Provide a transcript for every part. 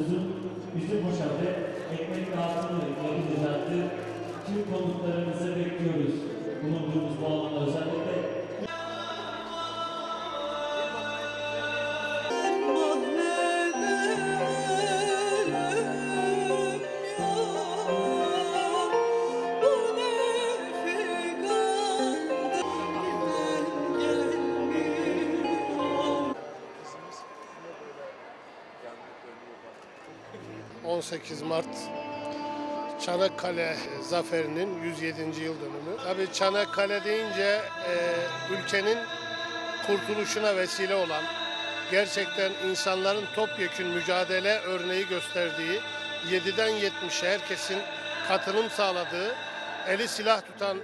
Uzun, üstü boşaldı, ekmek dağıtımı, yolu düzeltti. Tüm konuklarımızı bekliyoruz. Bulunduğumuz bu alanda özellikle 18 Mart Çanakkale zaferinin 107. yıl dönümü. Tabii Çanakkale deyince e, ülkenin kurtuluşuna vesile olan, gerçekten insanların topyekün mücadele örneği gösterdiği, 7'den 70'e herkesin katılım sağladığı, eli silah tutan e,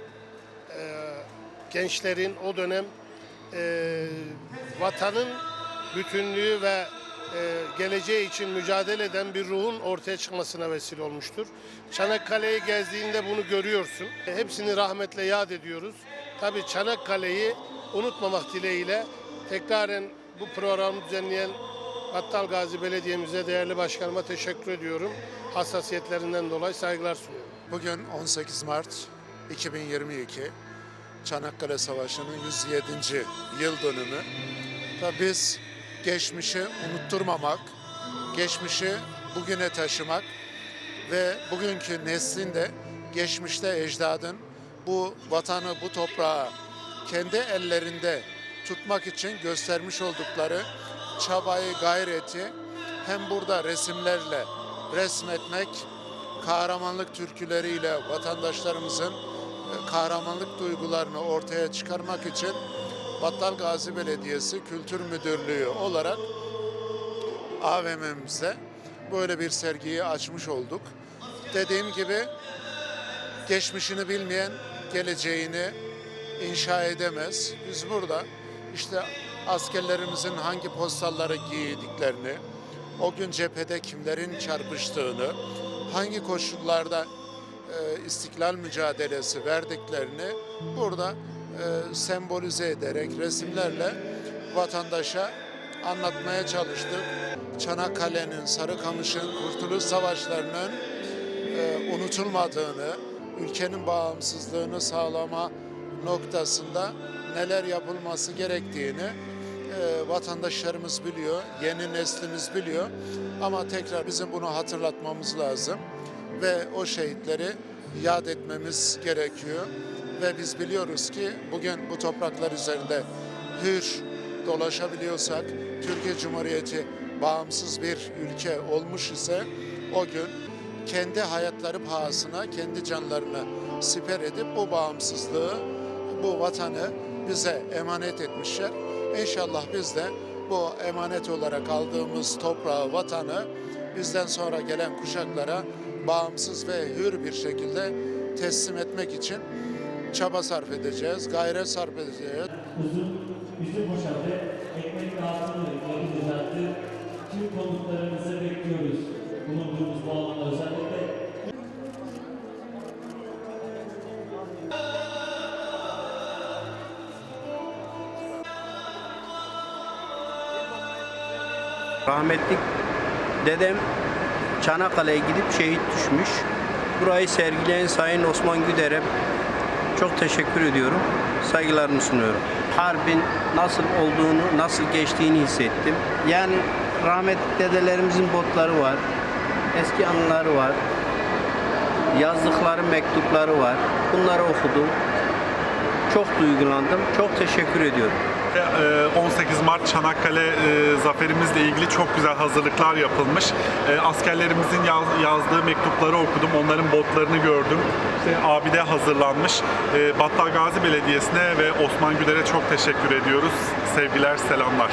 gençlerin o dönem e, vatanın bütünlüğü ve geleceği için mücadele eden bir ruhun ortaya çıkmasına vesile olmuştur. Çanakkale'yi gezdiğinde bunu görüyorsun. E, hepsini rahmetle yad ediyoruz. Tabii Çanakkale'yi unutmamak dileğiyle tekraren bu programı düzenleyen Battal Gazi Belediye'mize, değerli başkanıma teşekkür ediyorum. Hassasiyetlerinden dolayı saygılar sunuyorum. Bugün 18 Mart 2022 Çanakkale Savaşı'nın 107. yıl dönümü. Tabii biz geçmişi unutturmamak, geçmişi bugüne taşımak ve bugünkü neslin de geçmişte ecdadın bu vatanı, bu toprağı kendi ellerinde tutmak için göstermiş oldukları çabayı, gayreti hem burada resimlerle resmetmek, kahramanlık türküleriyle vatandaşlarımızın e, kahramanlık duygularını ortaya çıkarmak için Battal Gazi Belediyesi Kültür Müdürlüğü olarak AVM'mizde böyle bir sergiyi açmış olduk. Dediğim gibi geçmişini bilmeyen geleceğini inşa edemez. Biz burada işte askerlerimizin hangi postalları giydiklerini, o gün cephede kimlerin çarpıştığını, hangi koşullarda e, istiklal mücadelesi verdiklerini burada e, sembolize ederek resimlerle vatandaşa anlatmaya çalıştık. Çanakkale'nin, Sarıkamış'ın, Kurtuluş Savaşları'nın e, unutulmadığını, ülkenin bağımsızlığını sağlama noktasında neler yapılması gerektiğini e, vatandaşlarımız biliyor, yeni neslimiz biliyor. Ama tekrar bizim bunu hatırlatmamız lazım ve o şehitleri yad etmemiz gerekiyor. Ve biz biliyoruz ki bugün bu topraklar üzerinde hür dolaşabiliyorsak, Türkiye Cumhuriyeti bağımsız bir ülke olmuş ise o gün kendi hayatları pahasına kendi canlarını siper edip bu bağımsızlığı, bu vatanı bize emanet etmişler. İnşallah biz de bu emanet olarak aldığımız toprağı, vatanı bizden sonra gelen kuşaklara bağımsız ve hür bir şekilde teslim etmek için çaba sarf edeceğiz, gayret sarf edeceğiz. uzun, üstü boşaldı, ekmek dağıtımı, yolu düzeltti. Tüm konuklarımızı bekliyoruz. Bulunduğumuz bu alanda özellikle Rahmetli dedem Çanakkale'ye gidip şehit düşmüş. Burayı sergileyen Sayın Osman Güder'e çok teşekkür ediyorum. Saygılarımı sunuyorum. Harbin nasıl olduğunu, nasıl geçtiğini hissettim. Yani rahmetli dedelerimizin botları var. Eski anıları var. Yazdıkları mektupları var. Bunları okudum. Çok duygulandım. Çok teşekkür ediyorum. Ee, 18 Mart Çanakkale e, zaferimizle ilgili çok güzel hazırlıklar yapılmış. E, Askerlerimizin yaz- yazdığı mektupları okudum, onların botlarını gördüm. İşte abide hazırlanmış. E, Battal Gazi Belediyesi'ne ve Osman Güler'e çok teşekkür ediyoruz. Sevgiler, selamlar.